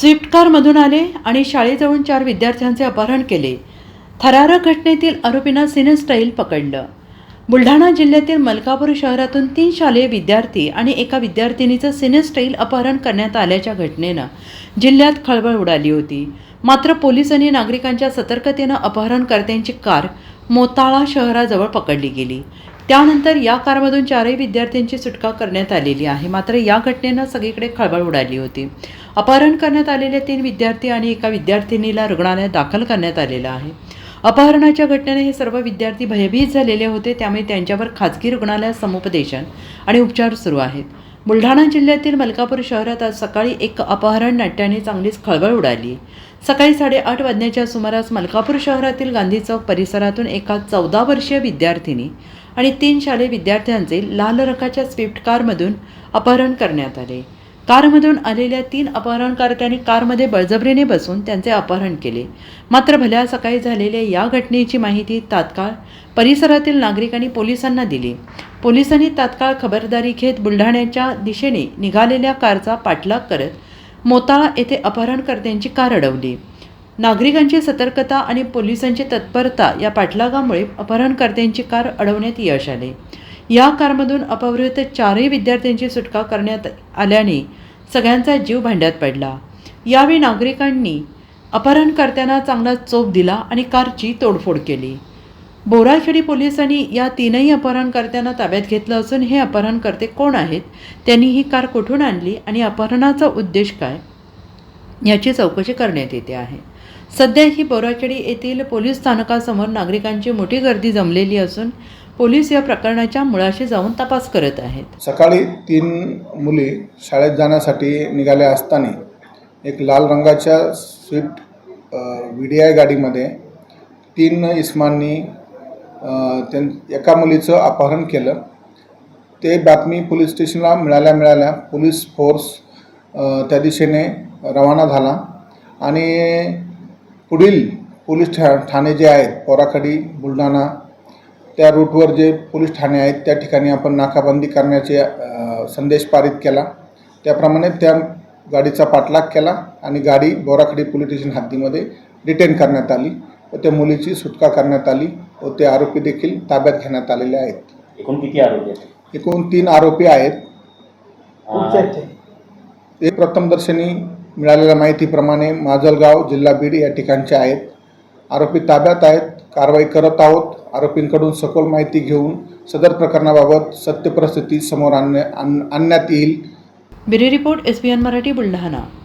Swift कारमधून आले आणि शाळेजवळून चार विद्यार्थ्यांचे अपहरण केले. थरारक घटनेतील आरोपींना सिनेस्टाईल पकडलं. बुलढाणा जिल्ह्यातील मलकापूर शहरातून तीन शालेय विद्यार्थी आणि एका विद्यार्थिनीचं सिनेस्टाईल अपहरण करण्यात आल्याच्या घटनेनं जिल्ह्यात खळबळ उडाली होती. मात्र पोलिसांनी नागरिकांच्या सतर्कतेनं अपहरणकर्त्यांची कार मोताळा शहराजवळ पकडली गेली. त्यानंतर या कारमधून चारही विद्यार्थ्यांची सुटका करण्यात आलेली आहे. मात्र या घटनेनं सगळीकडे खळबळ उडाली होती. अपहरण करण्यात आलेले तीन विद्यार्थी आणि एका विद्यार्थिनीला रुग्णालयात दाखल करण्यात आलेलं आहे. अपहरणाच्या घटनेने हे सर्व विद्यार्थी भयभीत झालेले होते त्यामुळे त्यांच्यावर खाजगी रुग्णालयात समुपदेशन आणि उपचार सुरू आहेत. बुलढाणा जिल्ह्यातील मलकापूर शहरात आज सकाळी एक अपहरण नाट्याने चांगलीच खळबळ उडाली. सकाळी साडेआठ वाजण्याच्या सुमारास मलकापूर शहरातील गांधी चौक परिसरातून एका चौदा वर्षीय विद्यार्थिनी आणि तीन शालेय विद्यार्थ्यांचे लाल रंगाच्या स्विफ्ट कारमधून अपहरण करण्यात आले. कारमधून आलेल्या तीन अपहरणकर्त्यांनी कारमध्ये बळजबरीने बसून त्यांचे अपहरण केले. मात्र भल्या सकाळी झालेल्या या घटनेची माहिती तात्काळ परिसरातील नागरिकांनी पोलिसांना दिली. पोलिसांनी तात्काळ खबरदारी घेत बुलढाण्याच्या दिशेने निघालेल्या कारचा पाठलाग करत मोताळा येथे अपहरणकर्त्यांची कार अडवली. नागरिकांची सतर्कता आणि पोलिसांची तत्परता या पाठलागामुळे अपहरणकर्त्यांची कार अडवण्यात यश आले. या कारमधून अपहृत चारही विद्यार्थ्यांची सुटका करण्यात आल्याने सगळ्यांचा जीव भांड्यात पडला. यावेळी नागरिकांनी अपहरणकर्त्यांना चांगला चोप दिला आणि कारची तोडफोड केली. बोराखेडी पोलिसांनी या तीनही अपहरणकर्त्यांना ताब्यात घेतलं असून हे अपहरणकर्ते कोण आहेत त्यांनी ही कार कुठून आणली आणि अपहरणाचा उद्देश काय याची चौकशी करण्यात येते आहे. सध्या ही बोराखेडी येथील पोलीस स्थानकासमोर नागरिकांची मोठी गर्दी जमलेली असून पोलीस या प्रकरणाच्या मुळाशी जाऊन तपास करत आहेत. सकाळी तीन मुली शाळेत जाण्यासाठी निघाल्या असताना एक लाल रंगाच्या स्विफ्ट व्ही डी आय गाडीमध्ये तीन इस्मांनी त्यां एका मुलीचं अपहरण केलं. ते बातमी पोलीस स्टेशनला मिळाल्या मिळाल्या पोलीस फोर्स त्या दिशेने रवाना झाला आणि पुढील पोलीस ठा ठाणे जे आहेत पोराखडी बुलढाणा त्या रूटवर जे पोलीस ठाणे आहेत त्या ठिकाणी आपण नाकाबंदी करण्याचे संदेश पारित केला. त्याप्रमाणे त्या गाडीचा पाठलाग केला आणि गाडी बोराखडी पोलीस स्टेशन हद्दीमध्ये डिटेन करण्यात आली व त्या मुलीची सुटका करण्यात आली व ते आरोपी देखील ताब्यात घेण्यात आलेले आहेत. एकूण किती आरोपी आहेत? एकूण तीन आरोपी आहेत. ते. प्रथमदर्शनी मिळालेल्या माहितीप्रमाणे माजलगाव जिल्हा बीड या ठिकाणचे आहेत. आरोपी ताब्यात आहेत. कारवाई करत आहोत. आरोपींकडून सखोल माहिती घेऊन सदर प्रकरणाबाबत सत्य परिस्थिती समोर आणण्या आण- आणण्यात येईल. Bureau report S B N Marathi Buldhana.